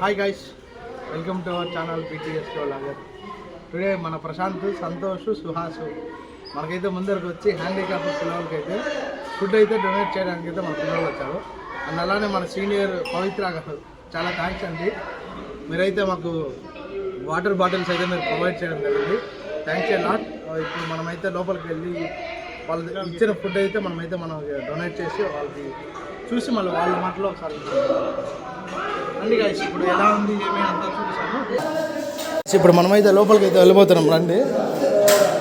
Hi guys welcome to our channel PTS logger today మన ప్రశాంత్ సంతోష్ సుహాస్ మనకైతే ముందరకు వచ్చి హ్యాండిక్యాప్ పిల్లలకి అయితే ఫుడ్ అయితే డొనేట్ చేయడానికి అయితే మన పిల్లలు వచ్చారు. అండ్ అలానే మన సీనియర్ పవిత్ర గారు చాలా థ్యాంక్స్ అండి. మీరైతే మాకు వాటర్ బాటిల్స్ అయితే మీరు ప్రొవైడ్ చేయడం జరిగింది. థ్యాంక్స్ ఏ లాట్ ఇప్పుడు మనమైతే లోపలికి వెళ్ళి వాళ్ళు ఇచ్చిన ఫుడ్ అయితే మనమైతే మనం డొనేట్ చేసి వాళ్ళకి చూసి మళ్ళీ వాళ్ళ మాటలో ఒకసారి రండి guys, ఇప్పుడు ఎలా ఉంది ఏమి అంతా చూపిస్తాను. ఇప్పుడు మనమైతే లోపలికి అయితే వెళ్ళిపోతున్నాం రండి.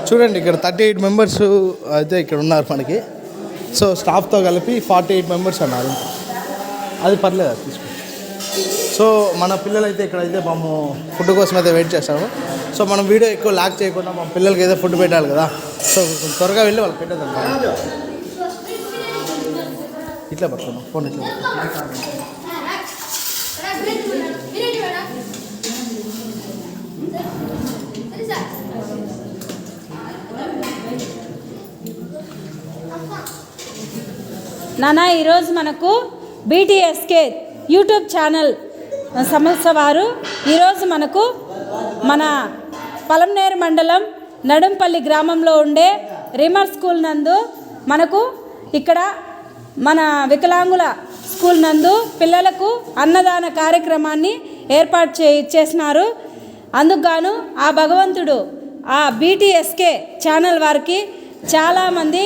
చూడండి ఇక్కడ థర్టీ ఎయిట్ మెంబర్స్ అయితే ఇక్కడ ఉన్నారు మనకి. సో స్టాఫ్తో కలిపి ఫార్టీ ఎయిట్ మెంబర్స్ అన్నారు. అది పర్లేదు అది తీసుకో. సో మన పిల్లలు అయితే ఇక్కడైతే మేము ఫుడ్ కోసం అయితే వెయిట్ చేస్తాము సో మనం వీడియో ఎక్కువ లాక్ చేయకుండా మా పిల్లలకి అయితే ఫుడ్ పెట్టాలి కదా. సో కొంచెం త్వరగా వెళ్ళి వాళ్ళు పెట్టేద్దాం. ఇట్లా పట్టుకున్నాం ఫోన్ ఇట్లా నానా ఈరోజు మనకు బీటీఎస్కే యూట్యూబ్ ఛానల్ సమస్య వారు. ఈరోజు మనకు మన పలంనేరు మండలం నడుంపల్లి గ్రామంలో ఉండే రిమర్ స్కూల్ నందు మనకు ఇక్కడ మన వికలాంగుల స్కూల్ నందు పిల్లలకు అన్నదాన కార్యక్రమాన్ని ఏర్పాటు చే చేసినారు. అందుకుగాను ఆ భగవంతుడు ఆ బీటీఎస్కే ఛానల్ వారికి చాలామంది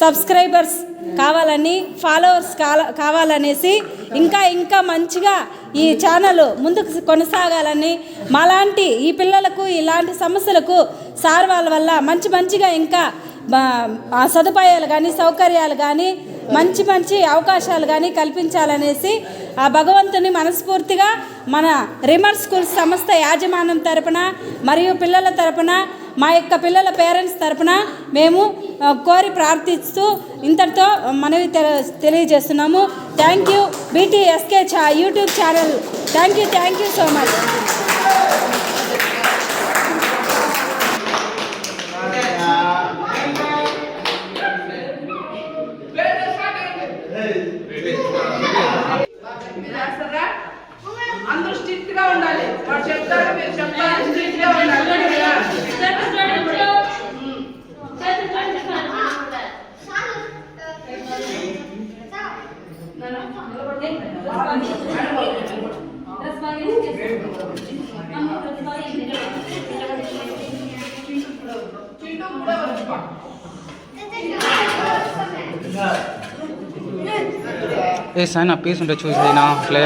సబ్స్క్రైబర్స్ కావాలని ఫాలోవర్స్ కాల కావాలనేసి ఇంకా ఇంకా మంచిగా ఈ ఛానల్ ముందుకు కొనసాగాలని మాలాంటి ఈ పిల్లలకు ఇలాంటి సమస్యలకు సార్ వాళ్ళ వల్ల మంచి మంచిగా ఇంకా సదుపాయాలు కానీ సౌకర్యాలు కానీ మంచి మంచి అవకాశాలు కానీ కల్పించాలనేసి ఆ భగవంతుని మనస్ఫూర్తిగా మన రిమర్ స్కూల్ సంస్థ యాజమాన్యం తరపున మరియు పిల్లల తరపున మా యొక్క పిల్లల పేరెంట్స్ తరపున మేము కోరి ప్రార్థిస్తూ ఇంతటితో మనవి తెలియజేస్తున్నాము. థ్యాంక్ యూ బీటీఎస్కే చా YouTube channel. Thank you thank you so much Chintu కూడా వచ్చుకో ఏ సాయన పీస్ ఉంటే చూసేనా అట్లే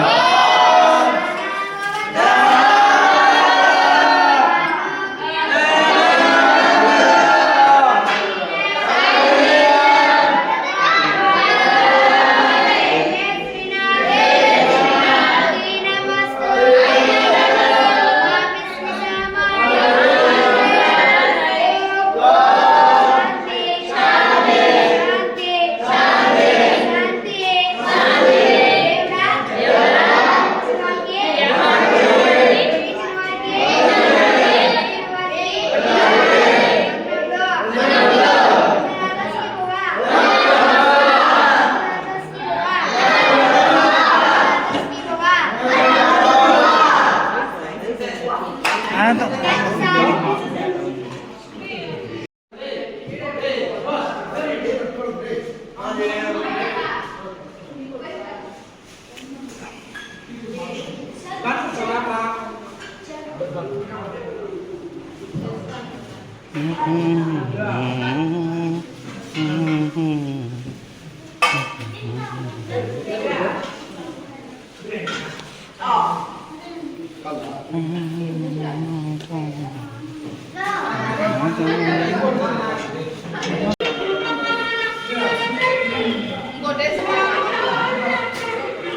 Yeah.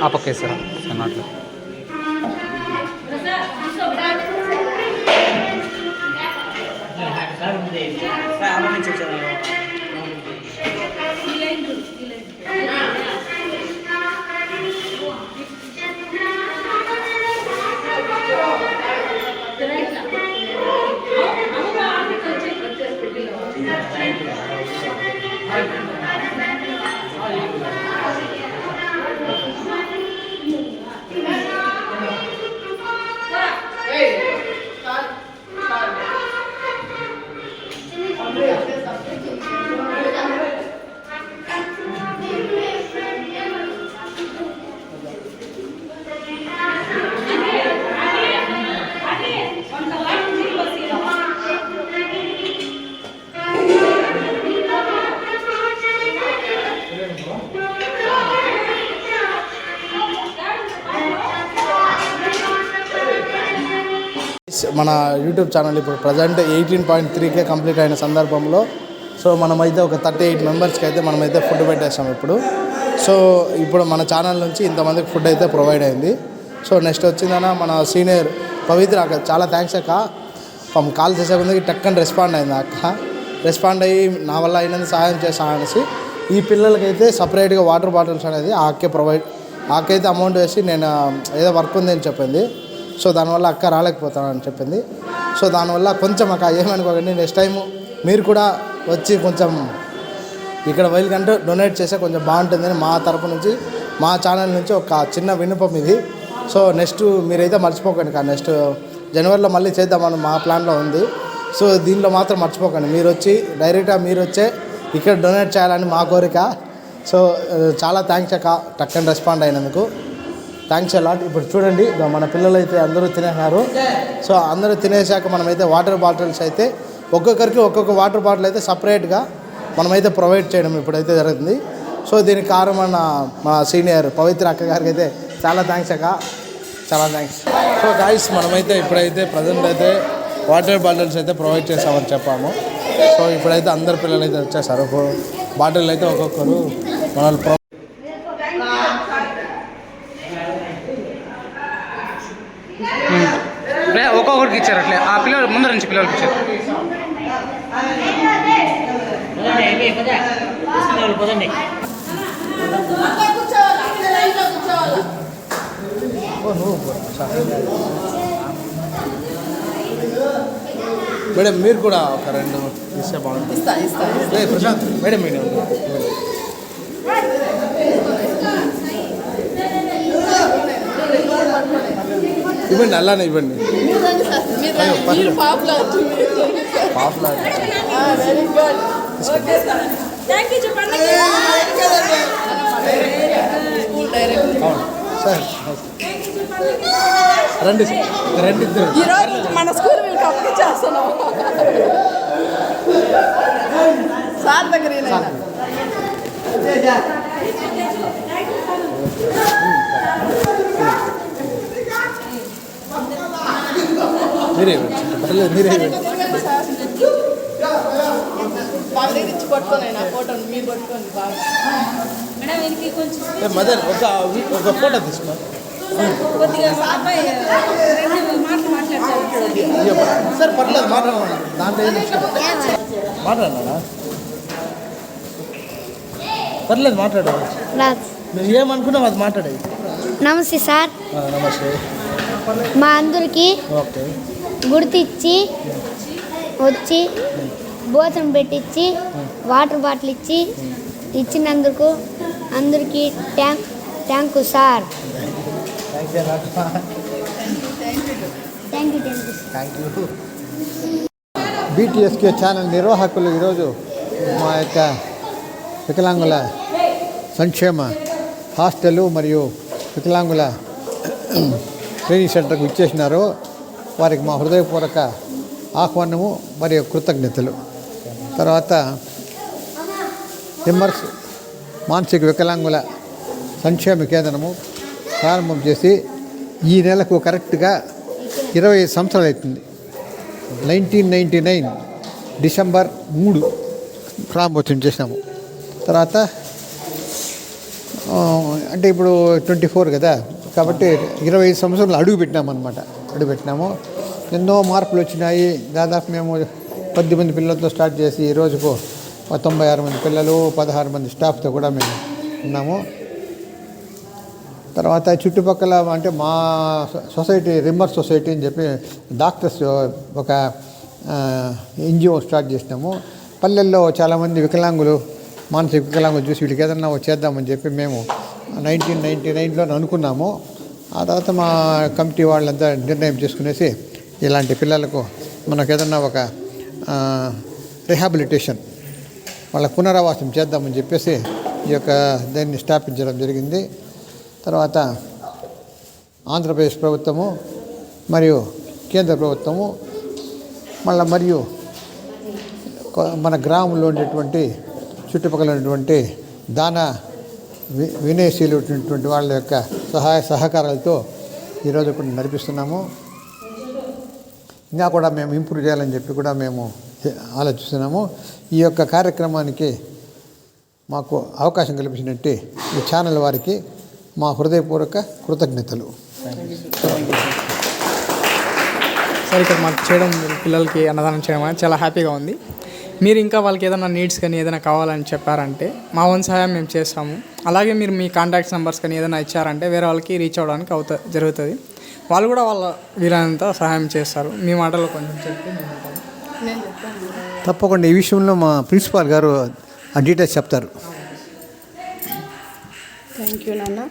ఆ పక్క వేసారా సైన్ మన యూట్యూబ్ ఛానల్ ఇప్పుడు present eighteen point three K complete అయిన సందర్భంలో. సో మనమైతే ఒక థర్టీ ఎయిట్ మెంబర్స్కి అయితే మనమైతే ఫుడ్ పెట్టేస్తాం ఇప్పుడు. సో ఇప్పుడు మన ఛానల్ నుంచి ఇంతమందికి ఫుడ్ అయితే ప్రొవైడ్ అయింది. సో నెక్స్ట్ వచ్చిందన్న మన సీనియర్ పవిత్ర అక్క చాలా థ్యాంక్స్ అక్క. పాపం కాల్ చేసే ముందుకి టక్కని రెస్పాండ్ అయింది అక్క. రెస్పాండ్ అయ్యి నా వల్ల అయినంత సహాయం చేస్తా అనేసి ఈ పిల్లలకైతే సపరేట్గా వాటర్ బాటిల్స్ అనేది ఆకే ప్రొవైడ్ ఆకైతే అమౌంట్ వేసి నేను ఏదో వర్క్ ఉంది అని చెప్పింది. సో దానివల్ల అక్క రాలేకపోతానని చెప్పింది. సో దానివల్ల కొంచెం అక్క ఏమనుకోకండి నెక్స్ట్ టైం మీరు కూడా వచ్చి కొంచెం ఇక్కడ వైల్ డొనేట్ చేస్తే కొంచెం బాగుంటుందని మా తరపు నుంచి మా ఛానల్ నుంచి ఒక చిన్న విన్నపం ఇది. సో నెక్స్ట్ మీరైతే మర్చిపోకండి కానీ నెక్స్ట్ జనవరిలో మళ్ళీ చేద్దామని మా ప్లాన్లో ఉంది. సో దీనిలో మాత్రం మర్చిపోకండి మీరు వచ్చి డైరెక్ట్గా మీరు వచ్చే ఇక్కడ డొనేట్ చేయాలని మా కోరిక. సో చాలా థ్యాంక్స్ అక్క టక్కని రెస్పాండ్ అయినందుకు. థ్యాంక్స్ అలాట్ ఇప్పుడు చూడండి మన పిల్లలు అయితే అందరూ తినేసినారు సో అందరూ తినేసాక మనమైతే వాటర్ బాటిల్స్ అయితే ఒక్కొక్కరికి ఒక్కొక్క వాటర్ బాటిల్ అయితే సపరేట్గా మనమైతే ప్రొవైడ్ చేయడం ఇప్పుడైతే జరుగుతుంది. సో దీనికి కారణమైన మా సీనియర్ పవిత్ర అక్క గారికి అయితే చాలా థ్యాంక్స్ అక్క. చాలా థ్యాంక్స్ సో గాయస్ మనమైతే ఇప్పుడైతే ప్రజెంట్ అయితే వాటర్ బాటిల్స్ అయితే ప్రొవైడ్ చేస్తామని చెప్పాము. సో ఇప్పుడైతే అందరు పిల్లలు అయితే వచ్చేసారు. బాటిల్ అయితే ఒక్కొక్కరు మనల్ని ఒక్కొక్కరికి ఇచ్చారు అట్లే. ఆ పిల్లలు ముందర నుంచి పిల్లలకి ఇచ్చారు. మేడం మీరు కూడా ఒక రెండు ఇస్తే బాగుంటుంది. ప్రశాంత్ మేడం మేడం ఇవ్వండి అలానే ఇవ్వండి. అయ్యో, పర్లేదు. పాపలా అవును సార్ రండి సార్ రండి ఇద్దరు ఈరోజు మన స్కూల్ వీళ్ళకి అప్పగించేస్తున్నాం సార్ దగ్గర ఈయన. మీరే ఇవ్వండి పర్లేదు మీరే ఇవ్వండి వాళ్ళ దగ్గర ఇచ్చి పట్టుకోండి నా ఫోటోని మీరు పట్టుకోండి బాగా మేడం వీరికి కొంచెం ఏ, మదర్ ఒక ఒక ఫోటో తీసుకో. సార్ పర్లేదు మాట్లాడమన్నా. దాంట్లో మాట్లాడనా పర్లేదు మాట్లాడు. నువ్వు ఏమనుకున్నావు అది మాట్లాడేది నమస్తే సార్. నమస్తే. మా అందరికి ఓకే. గుర్తిచ్చి వచ్చి భోజనం పెట్టించి వాటర్ బాటిల్ ఇచ్చి ఇచ్చినందుకు అందరికీ ట్యాంక్ థ్యాంక్ యూ సార్ బీటీఎస్కే ఛానల్ నిర్వాహకులు ఈరోజు మా యొక్క వికలాంగుల సంక్షేమ హాస్టల్ మరియు వికలాంగుల ట్రైనింగ్ సెంటర్కు ఇచ్చేసినారు వారికి మా హృదయపూర్వక ఆహ్వానము మరియు కృతజ్ఞతలు. తర్వాత నిమ్మర్స్ మానసిక వికలాంగుల సంక్షేమ కేంద్రము ప్రారంభం చేసి ఈ నెలకు కరెక్ట్గా ఇరవై ఐదు సంవత్సరాలు అవుతుంది నైన్టీన్ నైంటీ నైన్ డిసెంబర్ మూడు ప్రారంభోత్సవం చేసినాము. తర్వాత అంటే ఇప్పుడు ట్వంటీ ఫోర్ కదా కాబట్టి ఇరవై ఐదు సంవత్సరాలు అడుగు పెట్టినామన్నమాట అడుగుపెట్టినాము ఎన్నో మార్పులు వచ్చినాయి. దాదాపు మేము కొద్ది మంది పిల్లలతో స్టార్ట్ చేసి ఈ రోజుకు తొంభై ఆరు మంది పిల్లలు పదహారు మంది స్టాఫ్తో కూడా మేము ఉన్నాము. తర్వాత చుట్టుపక్కల అంటే మా సొసైటీ రిమ్మర్ సొసైటీ అని చెప్పి డాక్టర్స్ ఒక ఎన్జిఓ స్టార్ట్ చేసినాము. పల్లెల్లో చాలామంది వికలాంగులు మానసిక వికలాంగులు చూసి వీళ్ళకి ఏదన్నా చేద్దామని చెప్పి మేము నైన్టీన్ నైన్టీ నైన్లో అనుకున్నాము. ఆ తర్వాత మా కమిటీ వాళ్ళంతా నిర్ణయం చేసుకునేసి ఇలాంటి పిల్లలకు మనకు ఏదన్నా ఒక రిహాబిలిటేషన్ వాళ్ళ పునరావాసం చేద్దామని చెప్పేసి ఈ యొక్క దాన్ని స్థాపించడం జరిగింది. తర్వాత ఆంధ్రప్రదేశ్ ప్రభుత్వము మరియు కేంద్ర ప్రభుత్వము మళ్ళీ మరియు మన గ్రామంలో ఉండేటువంటి చుట్టుపక్కల ఉన్నటువంటి దాన వి వినయశీలటువంటి వాళ్ళ యొక్క సహాయ సహకారాలతో ఈరోజు కూడా నడిపిస్తున్నాము. ఇంకా కూడా మేము ఇంప్రూవ్ చేయాలని చెప్పి కూడా మేము ఆలోచిస్తున్నాము. ఈ యొక్క కార్యక్రమానికి మాకు అవకాశం కల్పించినట్టు ఈ ఛానల్ వారికి మా హృదయపూర్వక కృతజ్ఞతలు. సార్ ఇక్కడ మాకు చేయడం పిల్లలకి అన్నదానం చేయడం అనేది చాలా హ్యాపీగా ఉంది. మీరు ఇంకా వాళ్ళకి ఏదైనా నీడ్స్ కానీ ఏదైనా కావాలని చెప్పారంటే మా వంతు సహాయం మేము చేస్తాము. అలాగే మీరు మీ కాంటాక్ట్స్ నెంబర్స్ కానీ ఏదైనా ఇచ్చారంటే వేరే వాళ్ళకి రీచ్ అవ్వడానికి అవుతా జరుగుతుంది. వాళ్ళు కూడా వాళ్ళ వీలైనంత సహాయం చేస్తారు. మీ మాటలో కొంచెం చెప్తే. తప్పకుండా ఈ విషయంలో మా ప్రిన్సిపాల్ గారు ఆ డీటెయిల్స్ చెప్తారు. థ్యాంక్ యూ నాన్న.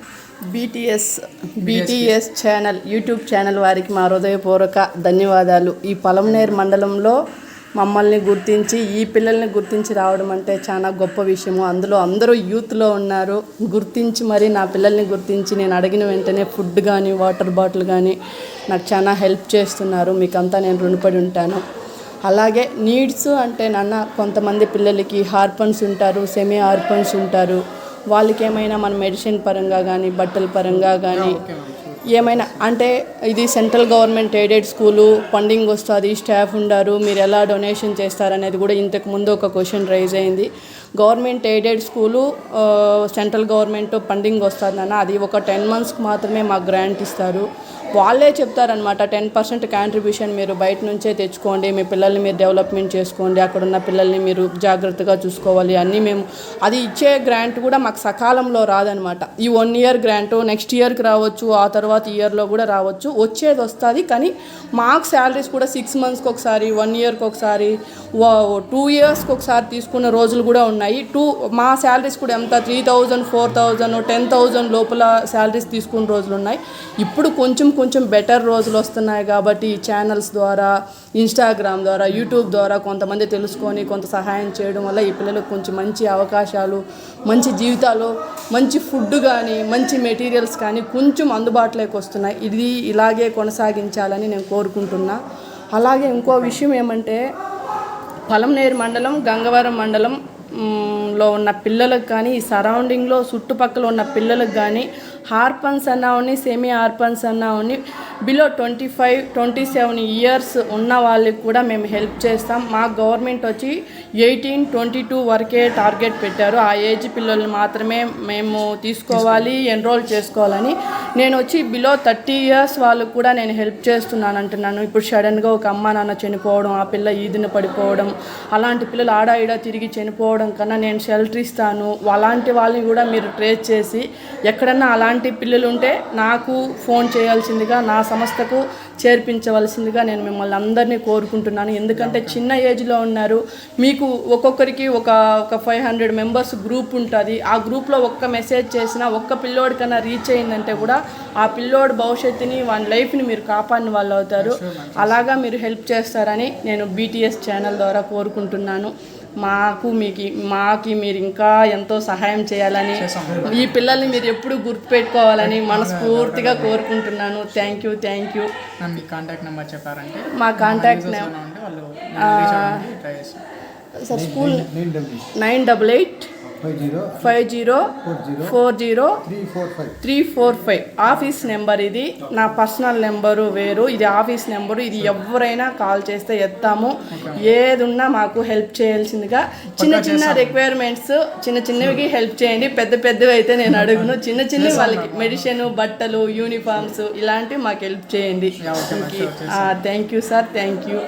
BTS BTS channel YouTube channel వారికి మా హృదయపూర్వక ధన్యవాదాలు. ఈ పలంనేరు మండలంలో మమ్మల్ని గుర్తించి ఈ పిల్లల్ని గుర్తించి రావడం అంటే చాలా గొప్ప విషయము. అందులో అందరూ యూత్లో ఉన్నారు. గుర్తించి మరి నా పిల్లల్ని గుర్తించి నేను అడిగిన వెంటనే ఫుడ్ కానీ వాటర్ బాటిల్ కానీ నాకు చాలా హెల్ప్ చేస్తున్నారు. మీకంతా నేను రుణపడి ఉంటాను. అలాగే నీడ్స్ అంటే నాన్న కొంతమంది పిల్లలకి హార్పన్స్ ఉంటారు సెమీ హార్పన్స్ ఉంటారు. వాళ్ళకి ఏమైనా మన మెడిసిన్ పరంగా కానీ బట్టల పరంగా కానీ ఏమైనా అంటే ఇది central government aided school funding వస్తుంది స్టాఫ్ ఉండారు మీరు ఎలా డొనేషన్ చేస్తారనేది కూడా ఇంతకు ముందు ఒక క్వశ్చన్ రైజ్ అయింది. Government aided school central government funding వస్తుంది అన్న అది ఒక టెన్ మంత్స్కి మాత్రమే మాకు గ్రాంట్ ఇస్తారు. వాళ్ళే చెప్తారనమాట టెన్ పర్సెంట్ కాంట్రిబ్యూషన్ మీరు బయట నుంచే తెచ్చుకోండి మీ పిల్లల్ని మీరు డెవలప్మెంట్ చేసుకోండి అక్కడ ఉన్న పిల్లల్ని మీరు జాగ్రత్తగా చూసుకోవాలి అన్నీ మేము అది ఇచ్చే గ్రాంట్ కూడా మాకు సకాలంలో రాదనమాట ఈ వన్ ఇయర్ గ్రాంట్ నెక్స్ట్ ఇయర్కి రావచ్చు ఆ తర్వాత ఇయర్లో కూడా రావచ్చు వచ్చేది వస్తుంది. కానీ మాకు శాలరీస్ కూడా సిక్స్ మంత్స్కి ఒకసారి వన్ ఇయర్కి ఒకసారి టూ ఇయర్స్కి ఒకసారి తీసుకున్న రోజులు కూడా ఉన్నాయి. టూ మా శాలరీస్ కూడా ఎంత? Three thousand four thousand ten thousand లోపల శాలరీస్ తీసుకున్న రోజులు ఉన్నాయి. ఇప్పుడు కొంచెం కొంచెం బెటర్ రోజులు వస్తున్నాయి కాబట్టి ఈ ఛానల్స్ ద్వారా ఇన్స్టాగ్రామ్ ద్వారా యూట్యూబ్ ద్వారా కొంతమంది తెలుసుకొని కొంత సహాయం చేయడం వల్ల ఈ పిల్లలకు కొంచెం మంచి అవకాశాలు మంచి జీవితాలు మంచి ఫుడ్ కానీ మంచి మెటీరియల్స్ కానీ కొంచెం అందుబాటులోకి వస్తున్నాయి. ఇది ఇలాగే కొనసాగించాలని నేను కోరుకుంటున్నా. అలాగే ఇంకో విషయం ఏమంటే పలంనేరు మండలం గంగవరం మండలం లో ఉన్న పిల్లలకు కానీ ఈ సరౌండింగ్లో చుట్టుపక్కల ఉన్న పిల్లలకు కానీ హార్పన్స్ అన్నావుని semi orphans అన్నావుని below twenty five twenty seven years ఉన్న వాళ్ళకి కూడా మేము హెల్ప్ చేస్తాం. మా గవర్నమెంట్ వచ్చి ఎయిటీన్ ట్వంటీ టూ వరకే టార్గెట్ పెట్టారు. ఆ ఏజ్ పిల్లల్ని మాత్రమే మేము తీసుకోవాలి ఎన్రోల్ చేసుకోవాలని. నేను వచ్చి బిలో థర్టీ ఇయర్స్ వాళ్ళకు కూడా నేను హెల్ప్ చేస్తున్నాను అంటున్నాను. ఇప్పుడు సడన్గా ఒక అమ్మ నాన్న చనిపోవడం ఆ పిల్ల ఈదిన పడిపోవడం అలాంటి పిల్లలు ఆడా ఈడా తిరిగి చనిపోవడం కన్నా నేను షెల్టర్ ఇస్తాను. అలాంటి వాళ్ళని కూడా మీరు ట్రేస్ చేసి ఎక్కడన్నా అలాంటి పిల్లలు ఉంటే నాకు ఫోన్ చేయాల్సిందిగా నా సంస్థకు చేర్పించవలసిందిగా నేను మిమ్మల్ని అందరినీ కోరుకుంటున్నాను. ఎందుకంటే చిన్న ఏజ్లో ఉన్నారు. మీకు ఒక్కొక్కరికి ఒక ఒక ఫైవ్ హండ్రెడ్ మెంబర్స్ గ్రూప్ ఉంటుంది. ఆ గ్రూప్లో ఒక్క మెసేజ్ చేసినా ఒక్క పిల్లోడికన్నా రీచ్ అయిందంటే కూడా ఆ పిల్లోడి భవిష్యత్తుని వాని లైఫ్ని మీరు కాపాడిన వాళ్ళు అవుతారు అలాగా మీరు హెల్ప్ చేస్తారని నేను బీటీఎస్ ఛానల్ ద్వారా కోరుకుంటున్నాను. మాకు మీకు మాకి మీరు ఇంకా ఎంతో సహాయం చేయాలని ఈ పిల్లల్ని మీరు ఎప్పుడు గుర్తుపెట్టుకోవాలని మనస్ఫూర్తిగా కోరుకుంటున్నాను. థ్యాంక్ యూ థ్యాంక్ యూ మీ కాంటాక్ట్ నెంబర్ చెప్పారంటే మా కాంటాక్ట్ users నెం- ఏమైనా ఉంటే వాళ్ళు reach అవ్వడానికి try చేస్తారు. Sir school nine double eight five zero four zero three four five office number ఇది. నా పర్సనల్ నెంబరు వేరు. ఇది ఆఫీస్ నెంబరు. ఇది ఎవరైనా కాల్ చేస్తే ఎత్తాము. ఏది ఉన్నా మాకు హెల్ప్ చేయాల్సిందిగా. చిన్న చిన్న రిక్వైర్మెంట్స్ చిన్న చిన్నవి హెల్ప్ చేయండి. పెద్ద పెద్దవి అయితే నేను అడుగును. చిన్న చిన్నవి వాళ్ళకి మెడిసిన్ బట్టలు యూనిఫామ్స్ ఇలాంటివి మాకు హెల్ప్ చేయండి. Thank you sir thank you